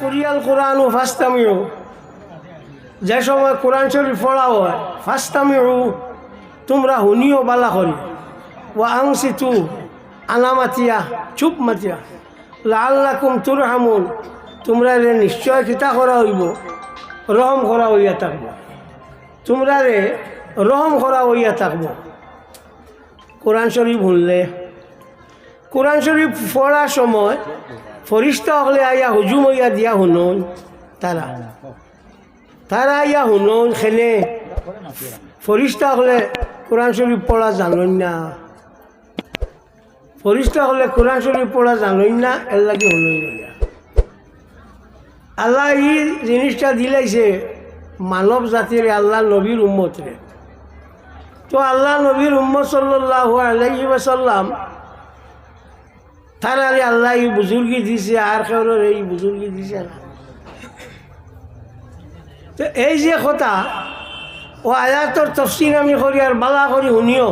কুরিয়াল কোরআন ও ফাস্তামিও যে সময় কোরআন শরীফ পড়া হয় ফাস্তামিও তোমরা শুনিও বালা করি। ও আংসি তু আনামাতিয়া চুপ মাতিয়া। লাল লাল্লাকুম তুর হামুন তোমরা রে নিশ্চয় কিতা করা হইব, রহম করা হইয়া থাকব। তোমরা রে রহম করা হইয়া থাকব। কোরআন শরীফ শুনলে কোরআন শরীফ পড়ার সময় ফরিস্তা হলে আইয়া হুজুম হইয়া দিয়া শুনুন। তারা। তারা আইয়া শুনুন খেলে। ফরিস্তা হলে কোরআন শরীফ পড়া জানুন না। ফরিস্তা হলে কোরআন শরীফ পড়া জানুন না, এর লাগে না আল্লাহ এই জিনিসটা দিলাইছে মানব জাতির আল্লাহ নবীর উম্মতরে। তো আল্লাহ নবীর উম্মত সাল্লাহ আলহি সাল্লাম তার আরে আল্লাহ এই বুজুর্গি দিছে, আর কেউর এই বুজুর্গি দিছে না। তো এই যে কথা, ও আয়াতর তফসির আমি করি আর বালা করি শুনিও।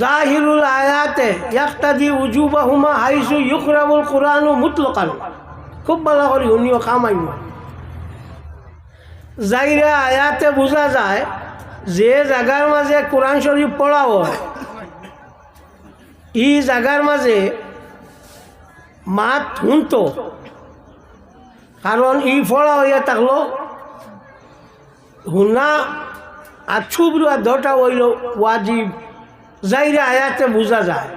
জাহিরুল আয়াতে, ইয়াক্তাদি উজুবাহুমা হাইসু ইউকরাবুল কোরআনু মুতলকান। খুব ভালো করে শুনিও কামাইব যাইরা আয়াতে বোঝা যায় যে জাগার মাঝে কোরআন শরীফ পড়া হয়, ই জাগার মাঝে মাত শুনতো কারণ ই পড়া হইয়া থাকল। হুনা আর ছুবরু দটা হইল ওয়াজিব যাইরা আয়াতে বোঝা যায়।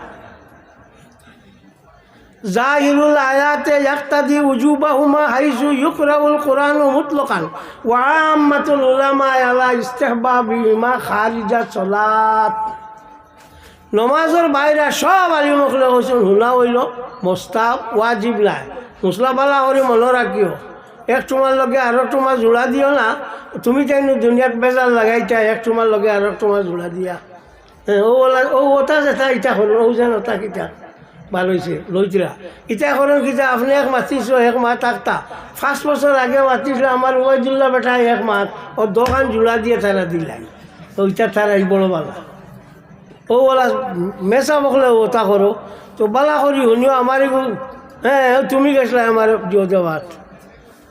জাহিরুল আয়াতে ইয়াক্তাদি উজুবাহুমা হাইসু ইউকরাউল কোরআন মুতলকান। ওয়া আম্মাতুল উলামা আলা ইস্তেহবাবিহিমা খারিজা সলাত। নমাজের বাইরে সব আলিমকলে কৈছিল শুনা হইল মোস্তাব ওয়াজিব নাই। মুসলা পালা কৰি মনত ৰাখিও এক তোমাৰ লগে আৰু তোমাৰ জোৰা দিও না। তুমি তাই দুনিয়াত বেজাৰ লাগাইতা, এক তোমাৰ লগে আৰু তোমাৰ জোৰা দিয়া। ও ওলা ও ওটা যেটা ইটা সৰু ও যেন ওটা ভালো হৈছে লৈছিলা ইটা সৰু কিতা আপুনি এক মাতিছোঁ এক মাহ তাকটা পাঁচ বছৰ আগে মাতিছিলোঁ আমাৰ ওবাইদুল্লাহ বেটা এক মাহ ও দোকান জোৰা দিয়ে তারা দিলাই ওইটা তারা বড় বালা। ও বলা মেসা বকলে ওটা করো তো বালা করি শুনিও আমার হ্যাঁ তুমি গেছলা আমার জিও দেওয়াত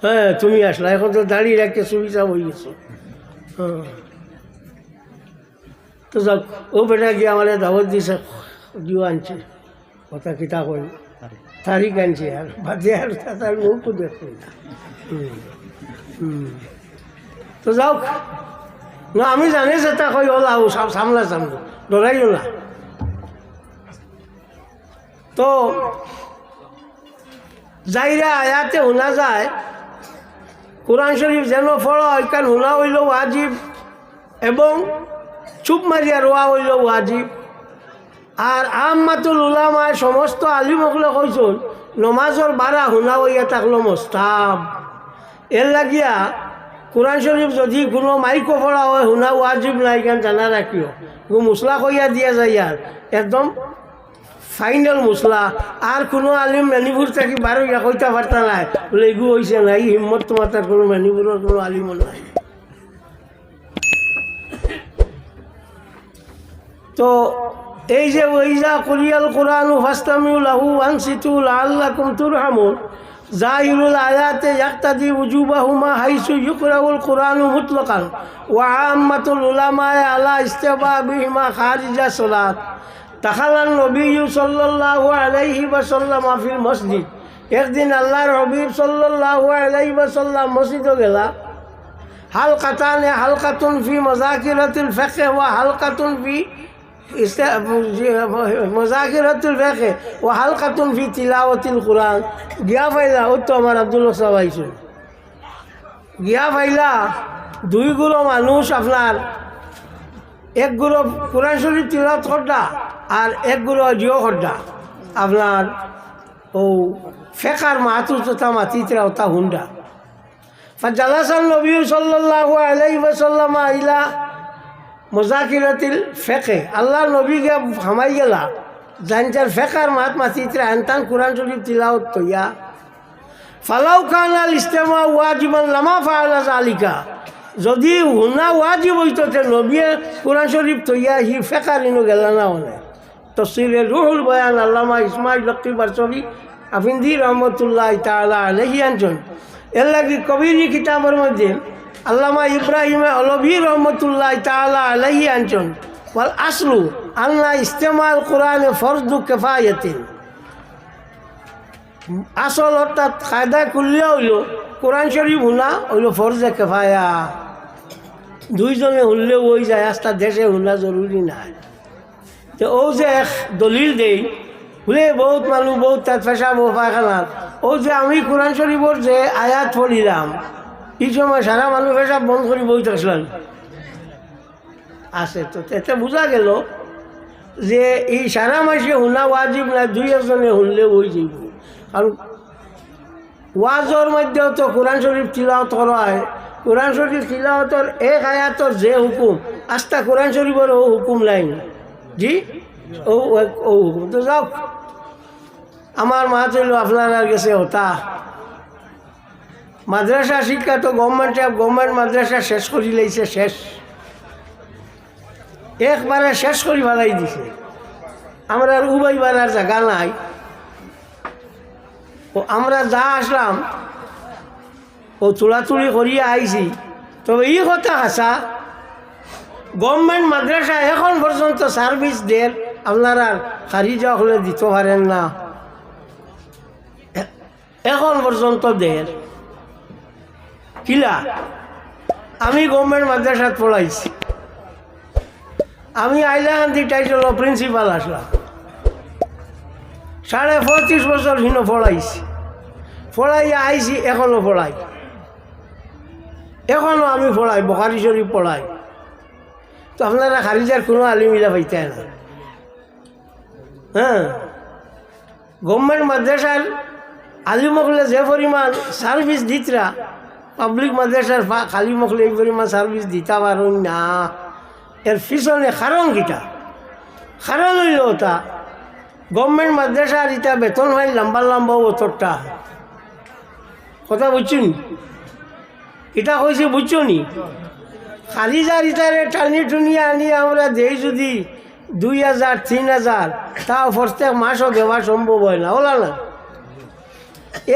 হ্যাঁ তুমি আসলা এখন তো দাঁড়িয়ে রাখতে সুবিধা হয়ে গেছে হ্যাঁ তো যাক ও বেটা গিয়ে আমার দাওয়াত দিছে জিও আনছে। কথা কিতা কই? তারিখ। আনছে আর বাদে আর তার মুখ হুম। তো যাওক না আমি জানি যে তা কই ওলা ও সব সামলা সামনে ডরাইও না। তো যাইরা আয়াতে শোনা যায় কোরআন শরীফ যেন ফড় ওইখান শোনা হইল ওয়াজিব এবং চুপ মারিয়া রোয়া হইল ওয়াজিব। আর আম্মাতুল উলামায় সমস্ত আলিমকলে কইসুন নমাজর বারা শুনা হইয়া থাকল মোস্তাব। এর লাগিয়া কোরআন শরীফ যদি কোনো মাইকো পড়া হয় শুনা ওয়াজিব নাই কেন জানা রাখিও গো মশলা কইয়া দিয়া যায় আর একদম ফাইনাল মশলা আর কোনো আলিম মেনিপুর থাকি বারো ইয়া কইতা পারতা নাই। বলে এগু হয়েছে না এই হিম্মত তোমার তার কোনো মেনিপুরের কোনো আলিম নাই। তো এই যে ওইজা কুরিয়াল কোরআন ফাস্তামিউ লাহু আনসিতু লাআল্লাকুম তুরহামুন জাহিরুল আয়াতে ইয়াক্তাদি উজুবাহুমা হাইসু ইউকরাউল কোরআন মুতলাকান, ওয়া আম্মাতুল উলামায়ে আলা ইস্তিবাবিহিমা খারিজা সালাত। তাখালান নবী সাল্লাল্লাহু আলাইহি ওয়াসাল্লাম ফিল মসজিদ। একদিন আল্লাহর হবিব সাল্লাল্লাহু আলাইহি ওয়াসাল্লাম মসজিদে গেলা। হালকাতান হালকাতুন ফি মজাকিরাতিল ফিকহ ওয়া হালকাতুন ফি মজাকিরাতুল বেখে ও হালকাতুন ফি তিলাওয়াতিল কোরআন। গিয়া ফাইলা, ও তো আমার আব্দুল সাহেব আইসু গিয়া ফাইলা দুইগুলো মানুষ আপনার একগুলো কোরআন শরীফ তিলাওয়াত খড্ডা আর একগুলো জিও খড্ডা আপনার, ও ফেকার মাতু তোতা মাতিতরা ওতা হুন্ডা। ফাজালাসান নবী সাল্লাল্লাহু আলাইহি ওয়াসাল্লাম আইলা মোজাকিরাতিল ফেকে আল্লাহ নবীকে হামাই গেলা। জানচার ফেকার মাত মাতিত্রা আনতান কোরআন শরীফ তিলাওত তৈয়া। ফালাউ খান আল ইস্তেমা ওয়াজিবান লামা ফাওলা আলিকা যদি হুনা ওয়াজিব হইতো তে নবীয়ে কোরআন শরীফ তৈয়া, হি ফেকার ইনু গেলা না হলে। তসিলে রুহুল বয়ান আল্লামা ইসমাইল লক্ষ্মী বারসবি, আফিন্দি রহমতুল্লাহ তালা আলহিয়ানজন এর লাগে কবির কিতাবের মধ্যে আল্লামা ইব্রাহিম অলভি রহমতুল্লাহ তালা আলহি আনছেন ওয়াল আসলু আল্লাহ ইস্তেমাল কোরআনে ফরদু কেফায়তিন। আসল অর্থাৎ কায়দা করলে হইল, কোরআন শরীফ হুনা হইল ফরজে কেফায়া। দুইজনে হুললে ওই যায় আস্তা দেশে হুলা জরুরি নাই। তো ও যে এক দলিল দেই বলে বহুত মানুষ বহুত তাত পেশাব পায়খানার ও যে আমি কোরআন শরীফর যে আয়াত পড়িলাম এই সময় সারা মানুষ পেশাব বন্ধ করি বই থাকলাম আছে তো, এতে বোঝা গেল যে এই সারা মাসে হুনা ওয়াজিব না, দুই একজনে হুনলে ওই যাইব। কারণ ওয়াজর মধ্যেও তো কোরআন শরীফ তিলাওয়াত করা হয়। কোরআন শরীফ তিলাওয়াতর এক আয়াতর যে হুকুম, আস্তা কোরআন শরীফের ও হুকুম নাই। জি? ও, ও- হুকুম। তো যাও। আমার মা চইল আপনার গেছে ওটা মাদ্রাসা শিক্ষা তো গভর্নমেন্টে গভর্নমেন্ট মাদ্রাসা শেষ করি লাইছে, শেষ। একবারে শেষ করি ফেলাই দিছে। আমরা আর উবাইবার আর জায়গা নাই। ও আমরা যা আসলাম, ও তুলাতুলি করিয়া আইছি। তবে ই কথা হাসা গভর্নমেন্ট মাদ্রাসা এখন পর্যন্ত সার্ভিস দেন, আপনারা খারিজা হলে দিতে পারেন না। এখন পর্যন্ত দেন। কিলা? আমি গভর্নমেন্ট মাদ্রাসাত পড়াইছি আমি আইলাহান্দি টাইটেল প্রিন্সিপাল আসলাম সাড়ে পঁচিশ বছর হিনো পড়াইছি পড়াইয়া আইছি, এখনও পড়াই এখনও আমি পড়াই বখারি শরীফ পড়াই তো আপনারা খারিজার কোনো আলিমিলা পাইতে না হ্যাঁ? গভর্নমেন্ট মাদ্রাসার আলিমকলে যে পরিমাণ সার্ভিস দিতরা পাবলিক মাদ্রাসার খালি মকলে এই পরিমাণ সার্ভিস দিতা পারুন না। এর পিছনে কারণ কিটা? কারণ হইল ওটা গভর্নমেন্ট মাদ্রাসার ইটা বেতন হয় লম্বা লম্বা বছরটা। কথা বুঝছুন? এটা কইছে বুঝছ নি? খালি যার ইটারে টানি টুনি আনি আমরা দেই যদি দুই হাজার, তিন হাজার, তাও প্রত্যেক মাসও দেওয়া সম্ভব হয় না, ওলা না।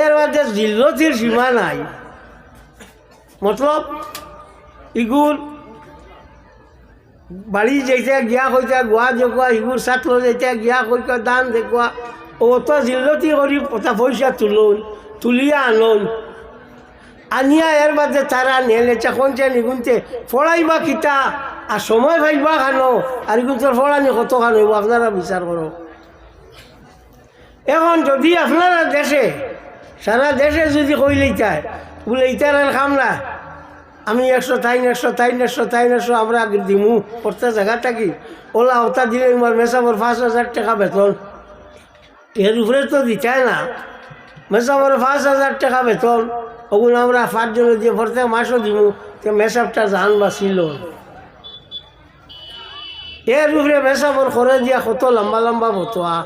এর মধ্যে জিল্লতির সীমা নাই। মতলব ইগুর বাড়ি যেতে গিয়া কইতা গোয়া দেখুয়া ইগুর ছাত্র যেতে গিয়া কইতা দান দেখুয়া অত জিল্লতি করি পথা পয়সা তুলুন তুলিয়া আনুন। আনিয়া এর বাদে তারা নেলে চাকনছে নিগুনতে ফড়াইবা কিতা আর সময় ভাইবা খানো আর তোর ফড়ানি কত খানো আপনারা বিচার করো এখন যদি আপনারা দেশে সারা দেশে যদি কইলেই চায় বলে আর খাম না। আমি একশো তাইন একশো তাইন একশো তাইন একশো আমরা দিমু। প্রত্যেক জায়গাটা কি ওলা ওটা দিলে আমার মেসাবর পাঁচ হাজার টাকা বেতন। এর উপরে তো দিতাই না। মেসাবর পাঁচ হাজার টাকা বেতন। ওগুলো আমরা পাঁচজনে দিয়ে প্রত্যেক মাসও দিমু। তো মেসাবটা জান বাঁচিল এর উপরে মেসাবর করে দিয়া কত লম্বা লম্বা বতোয়া।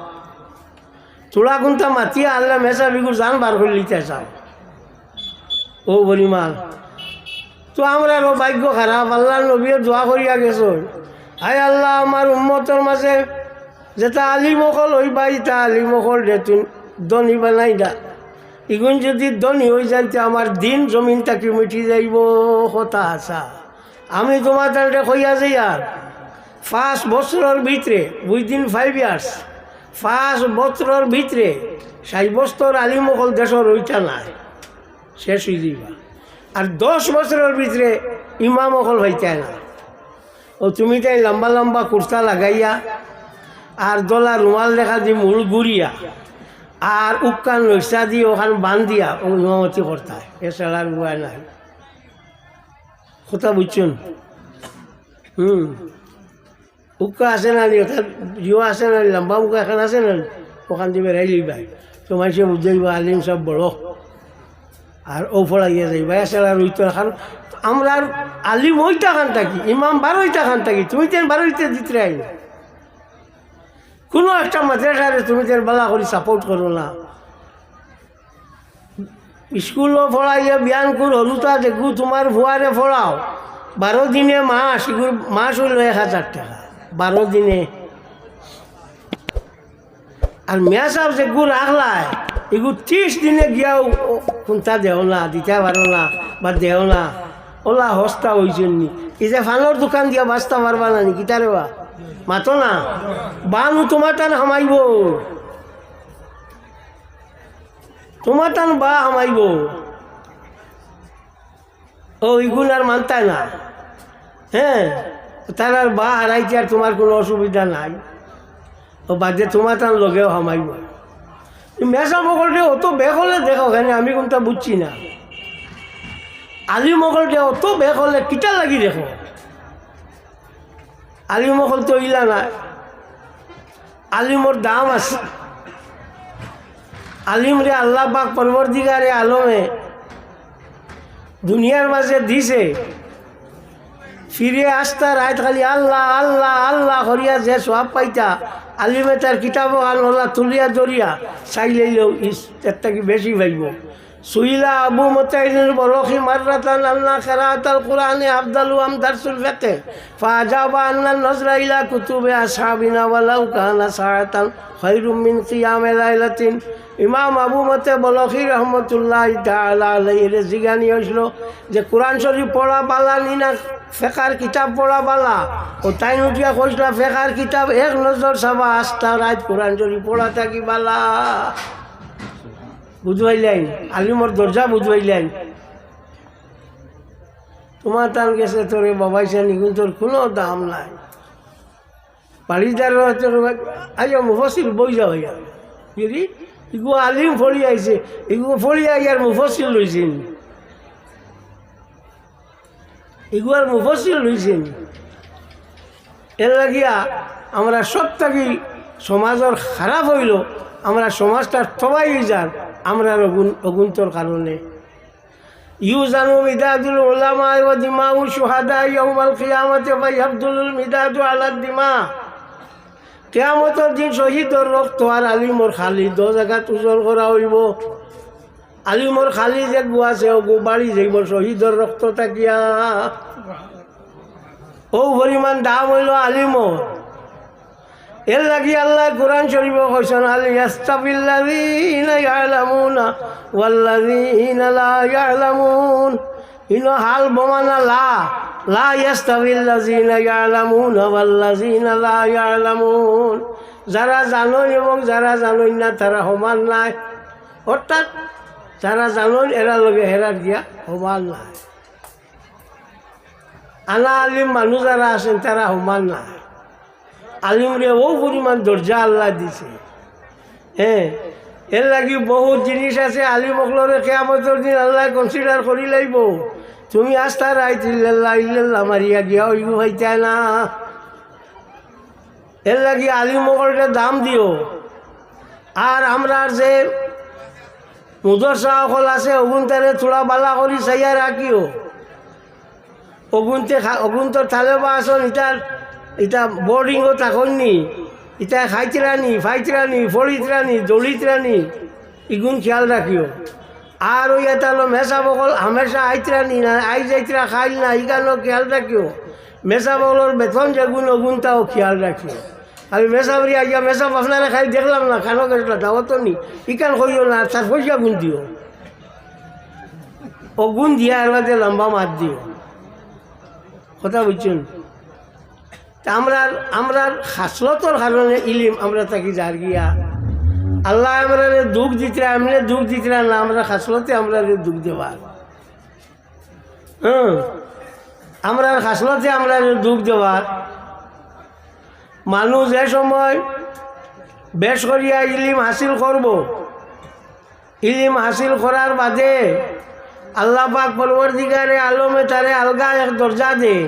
চূড়া গুনটা মাতিয়া আনলে মেসা বিগুর জান বার করে লিতে চাও। ও পরিমাণ তো আমরা আরও ভাগ্য খারাপ আল্লাহ নবীয়ে দোয়া করিয়া গেছ হায় আল্লাহ আমার উম্মতর মাঝে যেটা আলিমকল হইবা ইটা আলিমকল যেতুন ধনী বানাই দা। ইগুন যদি ধনী হয়ে যাইতে আমার দিন জমিন তাকে মিটি যাইব কথা আসা আমি তোমার তাহলে কইয়া যাই আর পাঁচ বছরের ভিতরে উইদিন ফাইভ ইয়ার্স পাঁচ বছরের ভিতরে বছর আলিমকল দেশের ওইটা নাই। শেষ হয়ে যাইবা। আর দশ বছরের ভিতরে ইমাম অকল হইতে না। ও তুমি তাই লম্বা লম্বা কুর্তা লাগাইয়া আর দলা রুমাল দেখা দি মূল গুড়িয়া আর উকান নৈশা দিয়ে ওখান বান্ধিয়া ও ইমামতি করতে এছাড়া উপায় নাই। কথা বুঝছেন হুম। উক্কা আছে না ওটা জিও আছে না লম্বা উকা এখন আছে না ওখান দিয়ে বেড়াই লইবাই। তো মানুষে বুঝাইবা আলিম সব বড়। আর ও ফলাইয়া যাইবা এছাড়া রইতে কারণ আমরা আর আলিম ওইটা খান থাকি, ইমাম বারোইটা খান থাকি, তুমি তেন বারোইতে দিতে আই কোনো একটা মাদ্রাসারে তুমি তেন বালা করে সাপোর্ট করো না। স্কুলও পড়াইয়া বিয়ান কর হলুতা দেখু তোমার ভুয়ারে পড়াও। বারো দিনে মাস, এগুলো মাস হইল এক হাজার টাকা, বারো দিনে। আর মিয়া সাহেব গু রাখলায় এগু ত্রিশ দিনে গিয়াও কোনটা দেও না দিতে পারো না বা দেও না ওলা হস্তা নি। এই যে ফানোর দোকান দিয়া বাঁচতে পারবা না নি কিতারে বা? মাতো না? বানু তোমার টান হামাইব। তোমার টান বা হামাইব। ও ইগুন আর মানতায় না? হ্যাঁ তার আর বা হারাইছে আর তোমার কোনো অসুবিধা নাই। ও বাদে তোমার টান লগেও হামাইব। মেসা মকলটে অত বেক হলে দেখো ওখানে আমি কোনটা বুঝছি না। আলি মকলটে অত বেক হলে কিটা লাগি দেখো। আলি মকল তো ইলা না আলিমর দাম আছে। আলিম রে আল্লাহ পাক পরবর্তীকারে আলমে দুনিয়ার মাঝে দিছে। ফিরে আসতা রাত খালি আল্লাহ আল্লাহ আল্লাহ করিয়া যে সব পাইতা আলিমে তার কিতাব আলহলা তুলিয়া দরিয়া চাইলেও এর থেকে বেশি ভাইব সুইলা আবু মতাইনের বরখি মাররাতান আল্লাহ খেরাতাল কোরআনে আবদালু আমদারসুল ফেতে ফাজাবা আল্লাহ নজরা ইলা কুতুবে আসহাবিনা ওয়ালাউ কানা খায়রুম খৈরুমিন কিয়ামে লাইলাতিন। ইমাম আবু মতে বলখি রহমতুল্লাহ তাআলা আলাইহি জিগানি হইছিল যে কোরআন শরীফ পড়া বালা নি না ফেকার কিতাব পড়া বালা। ও তাই উঠিয়া কইছিল, ফেকার কিতাব এক নজর চাবা আস্থা রাত কোরআন শরীফ পড়া থাকি বালা। বুঝবাইলেন আলিমর দরজা বুঝবাইলেন তোমার টান গেছে তোরে বাবাইছে নিগুন, তোর কোনো দাম নাই। বাড়িদার আজ মুফসিল বই যাও ইয়া কিরি ইগু আলিম ফড়ি আইছে। ইগু ফড়ি আর মুফসিল লইছেন। ইগু আর মুফসিল লইছেন। এর লাগিয়া আমরা সব থাকি সমাজের খারাপ হইল, আমরা সমাজটা সবাই যান, আমরা অগুন অগুন্তর কারণে। ইউ জানু মিদাদুল ওলামা ও দিমাউ সুহাদা ইয়াউমাল কিয়ামতে ভাই আব্দুল মিদাদু আলাদ দিমা। কেয়ামতর দিন শহীদর রক্ত আর আলিমর খালি দো জায়গাত ওজন করা হইব। আলিমর খালি যে গু আছে ও গু বাড়ি যাইব, শহীদর রক্ত থাকিয়া। ও পরিমাণ দাম হইল আলিমর এর লাগি আল্লাহ কোরআন শরীফ কইছেন আল ইয়াস্তাবিল্লাযীনা ইয়ালামুনা হাল বমানা লা। লা ইয়াস্তাবিল্লাযীনা ইয়ালামুনা ওয়াল্লাযীনা লা ইয়ালামুন। যারা জানেন এবং যারা জানেন না, তারা সমান নাই। অর্থাৎ যারা জানেন এরা লগে হেরা দিয়া সমান নাই। আনা আলিম মানুষ যারা আছেন, তারা সমান নাই। আলিমরে ও পরিমাণ দরজা আল্লাহ দিছে। হ্যাঁ এর লাগি বহুত জিনিস আছে, আলিম অকলরে কেয়ামতর দিন আল্লাহ কনসিডার করি লাইব। তুমি আস্থা রাইত ইল্লাল্লাহ মারিয়া গিয়া ওই হইতা না। এর লাগি আলিম অকলটা দাম দিও। আর আমরা যে মুদরসা অকল আছে, অগুনতারে থোড়া বালা করি চাইয়া রাখিও অগুনতে অগুন্তর থালে বা আসন ইটার এটা বোর্ডিংও থাকননি এটা খাইতরানি ফাইতরানি ফড়িতরানি দৌড়িতরানি ইগুন খেয়াল রাখিও আর ওই এটা হলো মেসা বকল হামেশা আইতরা নি না, আই যাইতরা খাইল না ইগানো খেয়াল রাখিও মেসা বকলর বেতন যে যেগুন ওগুনটাও খেয়াল রাখিও আমি মেসা বলি আইয়া মেসা আপনারা খাই দেখলাম না খানো গেছিল তো নি ইকান কইও না তার পয়সা গুণ দিও। ও গুণ দিয়া মধ্যে লম্বা মাত দিও। কথা বুঝছেন তা আমরা আমরা হাসলতর কারণে ইলিম আমরা তাকে যার গিয়া আল্লাহ আমরা দুঃখ দিতে এমনি দুঃখ দিতে না আমরা খাসলতে আমরা দুঃখ দেওয়ার হ্যাঁ আমরা খাসলতে আমরা দুঃখ দেওয়ার মানুষ যে সময় বেশ করিয়া ইলিম হাসিল করব। ইলিম হাসিল করার বাদে আল্লাহ পাক পরবর্তীকারে আলমে তারে আলগা এক দরজা দেয়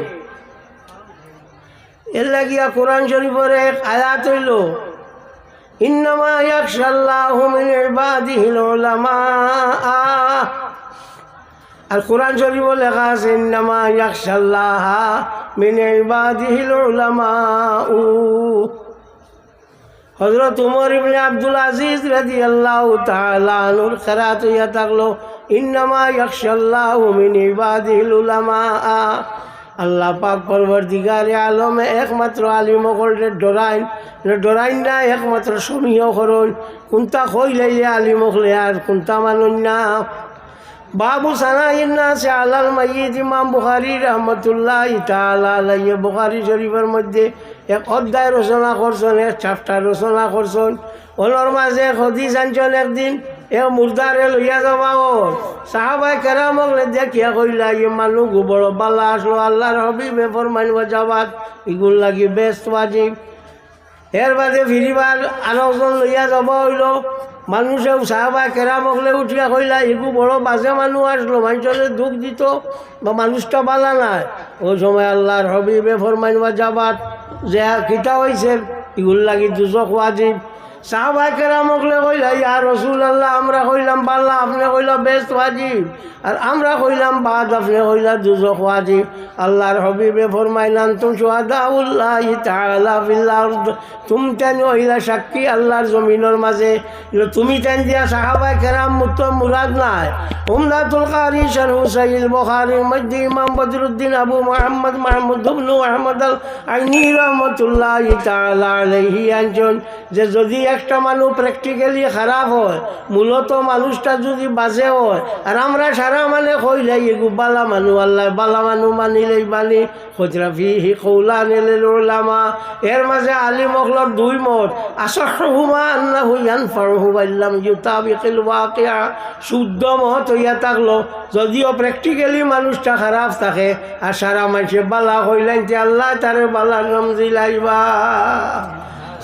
এর লাগিয়া কোরআন শরীফের এক আয়াত হইল আব্দুল আজিজ খেরাত হইয়া থাকল ইন্নামা ইয়াকশাল্লাহু মিন ইবাদিহিল উলামা। আল্লাহ পাক পরবর দিগারে আলমে একমাত্র আলিম করলে ডরাইন ডরাইন না, একমাত্র সমীয় করুন কোনটা কইলে আলিম হলে আর কোনটা মানুন না। বাবু সানাইন্নাসে আলাল মাইয়িদ ইমাম বুখারি রহমতুল্লাহ তাআলা আলাইহি, বুখারি শরীফের মধ্যে এক অধ্যায় রচনা করছেন, এক চ্যাপ্টার রচনা করছেন। ওনার মাঝে হদিস আনছেন একদিন এ মুর্দারে লইয়া যাবা ও সাহাবাই কেরামক দেখিয়া কইলা ই মানুষ বড় বালা আসলো আল্লাহর হবিবে ফরমাইন যাবাত ইগুল লাগি বেস্ট ওয়াজিব এর বাদে ফিরিবার আরেকজন লইয়া যাব হইল। মানুষেও সাহাবা কেরামকলে উঠিয়া কইলা এগু বড় বাজে মানুষ আসলো মানুষের দুঃখ দিত, বা মানুষটা বালা নাই। ওই সময় আল্লাহর হবিবে ফরমাইনবা যাবাত যে কিতা হয়েছে এগুলো লাগি দুজক ওয়াজিব আমরা আমরা কইলাম, বাদ আল্লাহর জমিনের মাঝে। তুমি তেন দিয়া সাহাবাই কেরাম মুরাদ নাই। উমদাতুল কারি শারহু সাইল মধ্যে ইমাম বদরুদ্দিন আবু মুহাম্মদ, মাহমুদ ইবনু আহমদ আল আইনি রহমাতুল্লাহ তাআলা আলাইহি আনজন। যে যদি একটা মানুষ প্র্যাকটিক্যালি খারাপ হয়। মূলত মানুষটা যদি বাজে হয় আর আমরা সারা মানে কইলাই এগু বালা মানুষ আল্লাহ, বালা মানুষ মানিলেই মানি খজরাফি হি কৌলা নিলে লামা। এর মাঝে আলী মকলর দুই মত শুদ্ধ মত হইয়া থাকল যদিও প্র্যাকটিক্যালি মানুষটা খারাপ থাকে আর সারা মানুষে বালা হইলেন যে আল্লাহ তারে বালা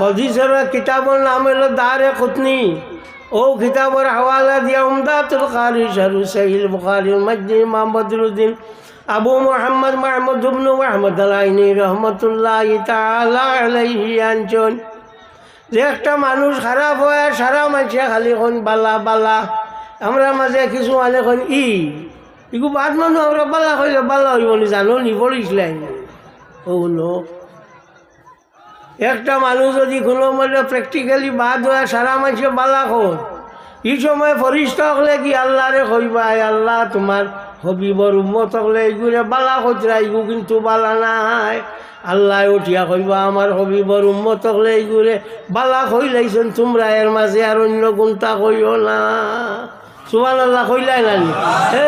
হদিসের কিতাবর নাম হলো দারে কুতনি ও কিতাবর হাওয়ালা দিয়া উমদাতুল কারি শারু সাহিল বুখারীর মধ্যে ইমাম বদরুদ্দিন আবু মোহাম্মদ মাহমুদ আহমদ আলাইনি রহমতুল্লাহ আনজন যে একটা মানুষ খারাপ হয় সারা মানুষে খালি কোন বালা বালা আমরা মাঝে কিছু মানে কোন ই ইগু বাদ মানুষ আমরা বালা কইলে বালা হইব নি জানো নি পড়িছিলেন ও লোক একটা মানুষ যদি কোনো মানে প্র্যাকটিক্যালি বাদ হয়, সারা মানুষে বালা কর। এই সময় ফরিষ্ঠ হলে কি আল্লাহরে কইবা "এ আল্লাহ, তোমার হবিবর উম্মত হলে এইগুলো বালা কইরা এইগু কিন্তু বালা নাই। আল্লাহ উঠিয়া কইবা, আমার হবিবর উম্মত হলে এইগুলো বালা কইলাইছেন, তোমরা এর মাঝে আর অন্য কোনটা কইও না। সুবান আল্লাহ কইলাই না নি? হে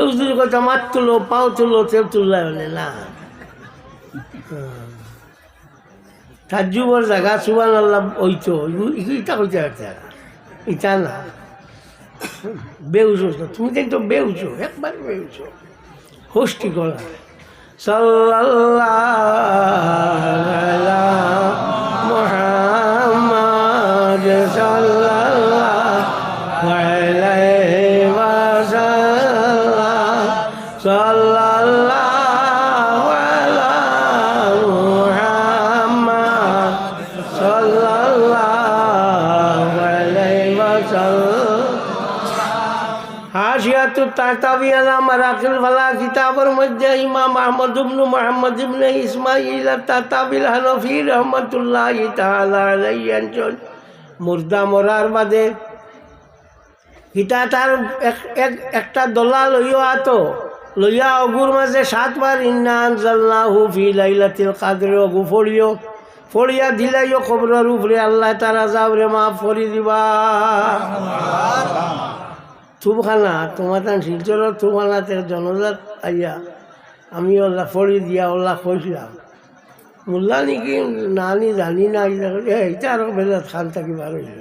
হুজুর কথা, মাত তুলো, পাও তুলো তেল তুললাই না। তাজ্জুবর জায়গা সুবান আল্লাহ ওইতো ইটা পারতে ইটা না। বেউছো তুমি কিন্তু বেউছো একবার বেউছো হোস্টি করা সাল্লাল্লাহু মুহাম্মদ সাল্লাল্লাহু হাসিয়াতু তাতাবি আলা মারাকিল ফালা কিতাবের মধ্যে ইমাম আহমদ ইবনু মুহাম্মদ ইবনে ইসমাইল তাতাবিল হানফি রহমাতুল্লাহ তাআলা আলাইহি আনজন মুর্দা মরার বাদে কিতা তার এক- এক- একটা দলা লইয়া আতো লইয়া অগুর মাঝে সাতবার ইন্না আনজালনাহু ফি লাইলাতিল কাদরে অগু ফড়িও ফড়িয়া দিলাইও খবরের উপরে আল্লাহ তারা যাবরে মাফ করি দিবা। থুবখানা তোমার তান শিলচর থুবখানাতে জনজাত আইয়া আমি ওলা ফড়ি দিয়া ওলা কইছিলাম। মোল্লা নাকি নানি জানি না এইটা আর বেলাত খান থাকি বার হইল?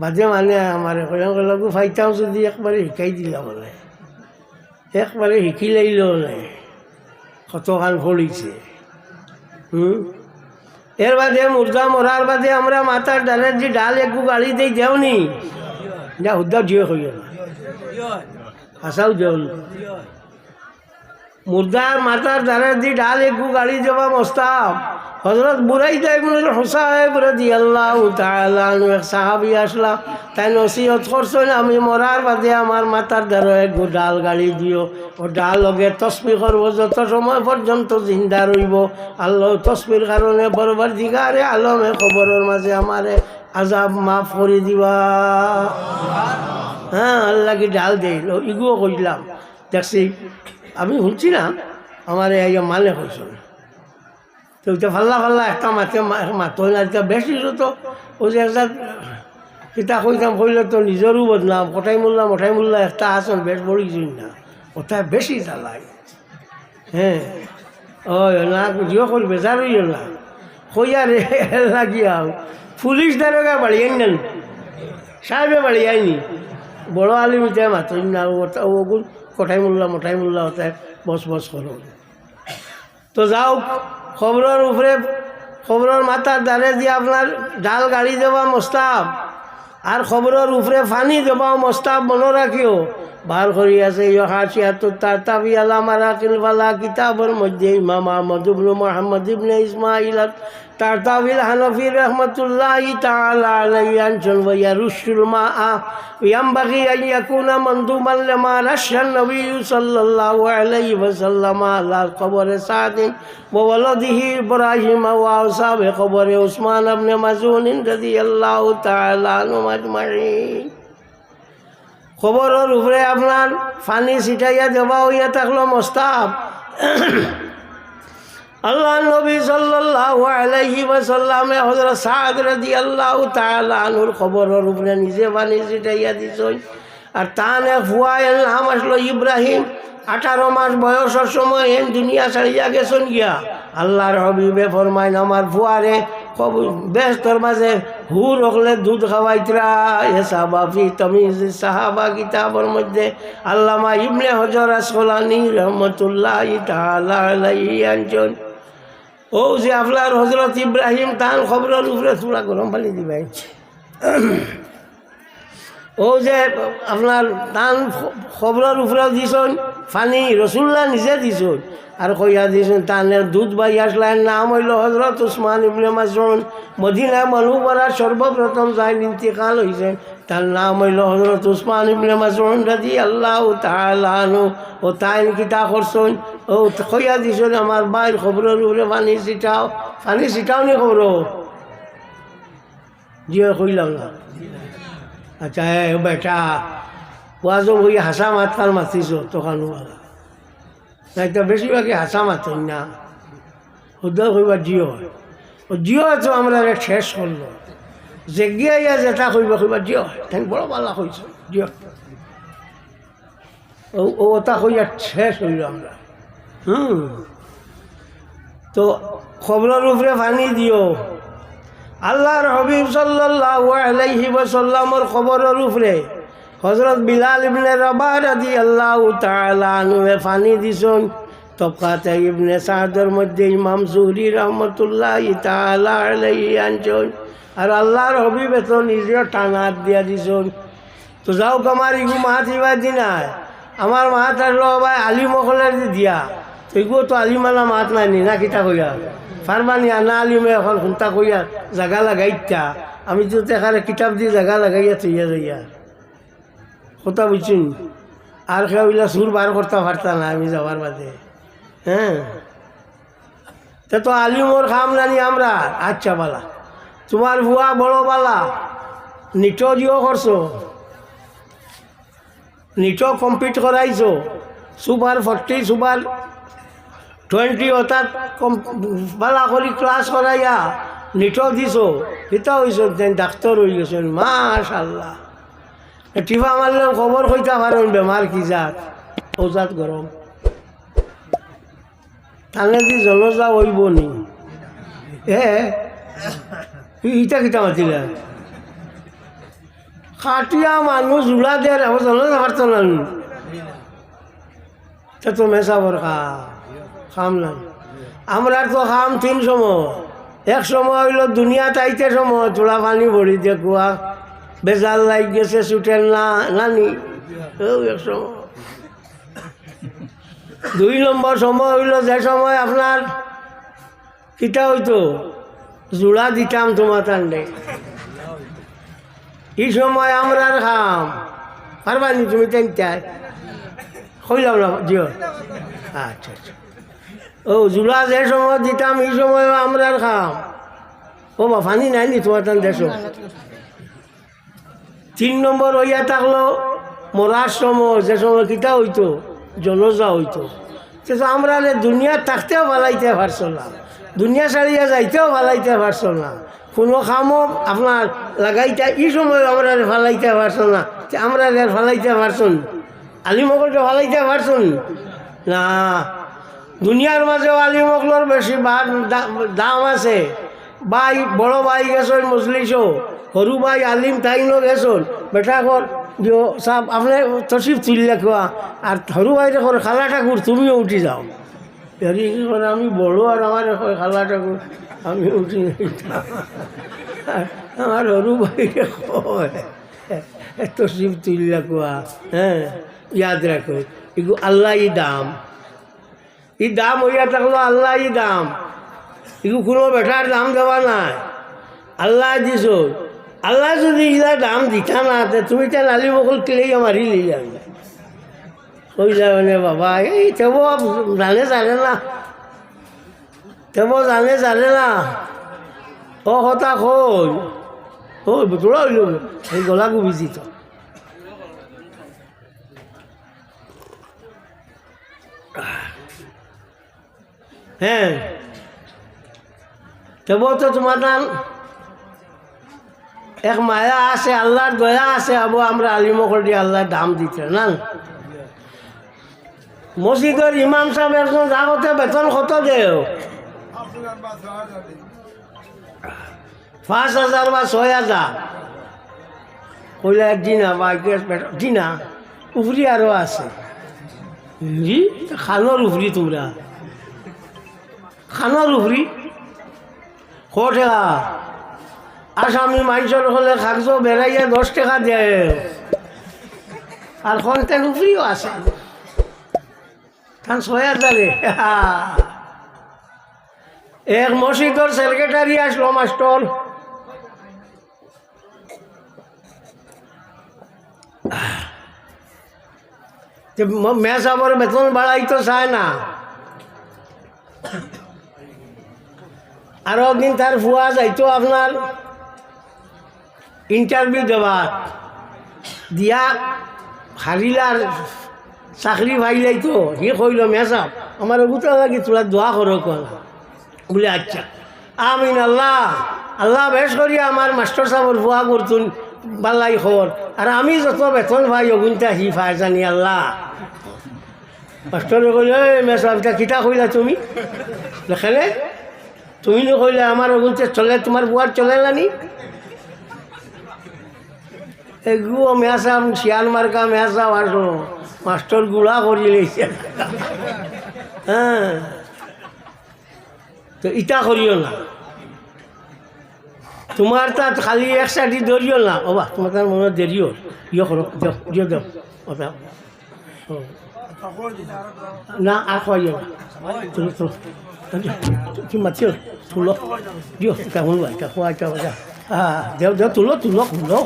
বাদে মানে কইলাম কইলাম ফাইতাও যদি একবারে শিকাই দিলা বলে, একবারে শিকি লাইল বলে কত খান ফলিছে হুম? এর বাদে মুর্দা মরার বাদে আমরা মাথার ডালের যে ডাল একটু গাড়ি দেই দেওনি, যা হুদ্দা জিও হইল আসাও দেওল মুর্দার মাথার ডালের যে ডাল একটু গাড়ি দেওয়া মস্তাব হজরত বুড়াই তাই বলে হোসাহেব রাজি আল্লাহ এক সাহাবি আসলা তাই নসিহত করছেন আমি মরার বাদে আমার মাথার দ্বারা এক ডাল গাড়ি দিও। ও ডাল লগে তসবি করব যত সময় পর্যন্ত জিন্দা রইব আল্লাহ তসবির কারণে বরবার দিগারে আলমে খবরের মাঝে আমারে আজাব মাফ করে দিবা। হ্যাঁ আল্লাহ কি ডাল দেই ইগুও কইলাম। দেখছি, আমি শুনছিলাম আমার এই মানে কইছিল তো ওইটা ফাল্লা ফাল্লা একটা মাতে মাতো না এটা বেশি তো। ওই যে একটা কিতা কইতাম, কইলে তো নিজেরও বদনাম কটাই মোল্লা মঠাই মোল্লা একটা আসন বেশ বড়িছিল না। ওটা বেশি জ্বালাই হ্যাঁ ও না, জিও করি, বেজার হইল না। কইয়া রে লাগিয়া পুলিশ দারোগা বাড়িয়ে নেন সাহেবে বাড়িয়াইনি বড় আলিম ইতে মাতই না ওগুন কটাই মোল্লা মঠাই মোল্লা ওটা বস বস করো। তো যাও, খবরের উপরে খবরের মাথার দ্বারে দিয়ে আপনার ডাল গাড়ি দেওয়া মোস্তাব, আর খবরের উপরে ফানি দেওয়া মোস্তাব মনে রাখিও, বার করি আছে ইহাসিয়াতুর তারতাবি আলামা রাকিল ওয়ালা কিতাবের মধ্যে ইমাম আহমদ ইবনু ইবনে ইসমাইল তারতাবিল হানফি রহমতুল্লাহ আনছেন ওয়া রুশুল মা ইয়ামবাগি আন ইয়াকুনা মনদুমান লিমা রাশান নবী সাল্লাল্লাহু আলাইহি ওয়াসাল্লাম আলা কবর সাদিন ওয়া ওয়ালাদিহি ইব্রাহিম ওয়া আসাবে কবর উসমান ইবনে মাযুন রাদিয়াল্লাহু তাআলা আনহু আজমাইন খবরের উপরে আপনার ফানি ছিটাইয়া দেওয়া হইয়া থাকল মস্তাব আল্লাহ নবী সাল্লাল্লাহু আলাইহি ওয়াসাল্লামে হযরত সাদ রাদিয়াল্লাহু তাআলা আনহুর খবরের উপরে নিজে পানি ছিটাইয়া দিছই আর তানে ফুয়াইল নাম আসলো, ইব্রাহিম, আঠারো মাস বয়সের সময় এন দুনিয়া ছাড়িয়া গেছেন গিয়া? আল্লাহর হবিবে ফরমাইন, আমার ফুয়ারে ব্যস্তর মাঝে হু রকলে দুধ খাওয়াইতরা, এ সাহাবাফি তমিজ, সাহাবা কিতাবর মধ্যে আল্লামা ইবনে হজর আসলানি রহমতুল্লাহ তাআলা আলাইহি আনজন। ও যে আপনার হজরত ইব্রাহিম তান খবরের উপরে চূড়া গরম ফালি দিবাই ও যে আপনার তান খবরের উপরে দিছন, ফানি রসুল্লাহ নিজে দিছন। আর কইয়া দিছন তানের দুধ বাই আসলার নাম হইল হজরত উসমান ইবনে মাসুন মদিনা মনুবরার সর্বপ্রথম যাই ইন্তিকাল হয়েছেন তার নাম হইল হজরত উসমান ইবনে মাসুন রাজি আল্লাহ তাহানু ও তাই কিতা করছন ও কইয়া দিছন আমার বাইর খবরের উপরে পানি ছিটাও পানি ছিটাও নি খবর জিও কইলাম না। আচ্ছা এ বেটা, ওয়াজও বই হাসা মাতকাল মাতিছ দোকানওয়ালা নাই তো বেশিরভাগই হাসা মাতেন না। শুদ্ধ কইবা জিও। ও জিও তো আমরা শেষ করল। জেগিয়া ইয়া যেটা কইবা কইবা জিও। তাই বড় পাল্লা কইছ জিও। ও ওটা কইয়া শেষ হইল আমরা। হুম। তো খবরের উপরে পানি দিও। আল্লাহর হবিব সাল্লাল্লাহু আলাইহি ওয়াসাল্লামর খবরের উপরে হযরত বিলাল ইবনে রবাহ রাদিয়াল্লাহু তাআলা আনহু পানি দিছন তবকাতে ইবনে সাদের মধ্যে ইমাম জুহরি রহমতুল্লাহ আলাইহি আনছন। আর আল্লাহর হবিব তো নিজেও টানাত দিয়া দিছন তো যাও আমার ইগু মাহাত ইবার দিনায়। আমার মাহাত আসলো ভাই আলিম অকলের দিয়া। তো এগুলো তো আলিমালা মাহাত নাই নি না কিতা কইয়া। ফারমানি আনা আলিমে এখন খুন্তা কইয়া জাগা লাগাইতা আমি তো এখানে কিতাব দিয়ে জাগা লাগাইয়া থইয়া যাইয়া। কথা বুঝছেন আর খেয়ে সুর বার করতে পারতাম না আমি যাওয়ার বাদে। হ্যাঁ তা তো আলিমর খাম নানি আমরা। আচ্ছা বালা। তোমার ভুয়া বড় বালা। নিট জিও করছ নিট কমপ্লিট করাইছো সুপার ফর্টি সুপার টুয়েন্টি অর্থাৎ কম বালা করে ক্লাস করাইয়া নিট দিছো সেটা হয়েছ ডাক্তার হয়ে গেছেন মাশাল্লাহ টিফা মারলেও খবর কইতা পারেন বেমার কি জাত ওজাত গরম তাহলে কি জলজা হইব নি এ ইটা কিতা মাতিলা খাটিয়া মানুষ জুলা দেয় জলজা পারত না তা মেসা বর খা খাম আমরা তো খাম তিন সময়। এক সময় হইল দুনিয়া তাইতে সময়, চোলা পানি ভরি দেখুয়া বেজাল লাগ গেছে ছুটেন না নানি। এক সময়। দুই নম্বর সময় হইল যে সময় আপনার, কিতা হইতো? জোড়া দিতাম তোমার টান্ডে এই সময় আমরা খাম। পারবানি তুমি তেনটাই কইলাম না জিও আচ্ছা আচ্ছা। ও জোড়া যে সময় দিতাম এই সময় আমরা খাম। ও বা পানি নাই নি তোমার টান দেশ তিন নম্বর হইয়া থাকল মরার সময় যে সময় কিতা হইতো, জনজা হইতো। আমরা দুনিয়া থাকতেও ভালাইতে পারছ না। দুনিয়া ছাড়িয়া যাইতেও ভালাইতে পারছ না। কোনো কামও আপনার লাগাইতে, এই সময় আমরা ফালাইতে পারছ না। আমরা ফালাইতে পারছুন আলিমকলকে ফালাইতে পারছুন না। দুনিয়ার মাঝে মাঝেও আলিমকলর বেশি দাম আছে। ভাই, বড় ভাই গেছন মজলিসও। সরু ভাই আলিম তাইনও গেছন। বেটা কর দিও সাহ তসিফ তুলিলে খোয়া আর সরু ভাই দেখো খালা ঠাকুর তুমিও উঠি যাও। হেরি কি আমি বড় আর আমার খালা ঠাকুর আমি উঠি আমার সরু ভাই তসিফ তুলিলে খোয়া হ্যাঁ ইয়াদ রাখো এগু আল্লাহ দাম। ই দাম হইয়া থাকল আল্লাহ ই দাম। এগু কোনো বেটার দাম দেওয়া নাই। আল্লাহ দিছ। আল্লাহ যদি ইলা দাম দিতা না তুমি তে নালি বকল কিলেই মারি লি যাবি কই যাবে বাবা, এই তেব জানে জানে না। তেব জানে জানে না। ও কথা কই। ও তোরা হইল এই গলা গুবিছি তো। হ্যাঁ। তেব তো তোমার নাম? এক মায়া আছে, আল্লাহর দয়া আছে, আবু আমরা আলিমকল দিয়ে আল্লাহর দাম দিতে, না? মসজিদের ইমাম সাহেব একজন আগতে বেতন কত দেও? পাঁচ হাজার বা ছয় হাজার। কইলে দিনা বা দিনা, উফরি আরও আছে। খানোর উফরি তোমরা। খানোর উফরি ক টাকা? আসামি মানুষের হলে কাগজ বেড়াইয়া দশ টাকা দেয়। আর কন্টেন উফরিও আছে? খান ছয় হাজারে এক মসজিদর সেক্রেটারি আসলো মাস্টর। মেস আবার বেতন বাড়াইতো চায় না। আরও দিন তার ফুয়া যাইতো আপনার ইন্টারভিউ দেওয়ার দিয়া হারিলার চাকরি ভাইলাই তো সি কইল মেসাব আমার গোটা লাগি তোলা দোয়া করো কলা। বলে আচ্ছা। আমিন আল্লাহ। আল্লাহ বেশ করি আমার মাস্টার সাহেবর ফুয়া করতুন, বাল্লাই খবর। আর আমি যত বেতন ভাই, অগুনটা হি ফাই জানি আল্লাহ। মাস্টারে কইল, এই মেসাবটা কিতা কইলা তুমি? লেখালে তুমি নো কইলে আমার অগুনতে চলে, তোমার বুয়ার চলে নানি এগুলো মেসাম শিয়াল মার্কা মেসাম আসলো মাস্টার গুড়া করি লেছে হ্যাঁ। তো ইটা করিও না। তোমার তাত খালি এক সাইডি ধরিও না। ওবা তোমার তার মনে দেরিও। ইয়ে করো দেও দিও ওটা না, আর খাইও না। তুলো তুলো তুমি মাতিও তুলো দিও কেমন ভাই কা খোয়া কা হ্যাঁ দেও দেও তুলো তুলো তুলো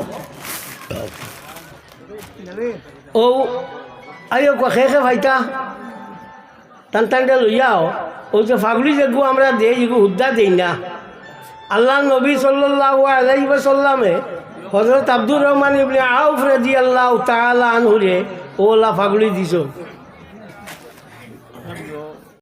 ও আইও খে খে ভাইটা টান টানটা লইয়াও ও যে ফাগলি যেগু আমরা দেই এগু হুদ্দা দেই না আল্লাহ নবী সাল্লাহ আলাইহি সাল্লামে হজরত আব্দুর রহমান ইবনে আউফ রাজি আল্লাহ তাআলা আনহুরে ওলা ফাগলি দিছ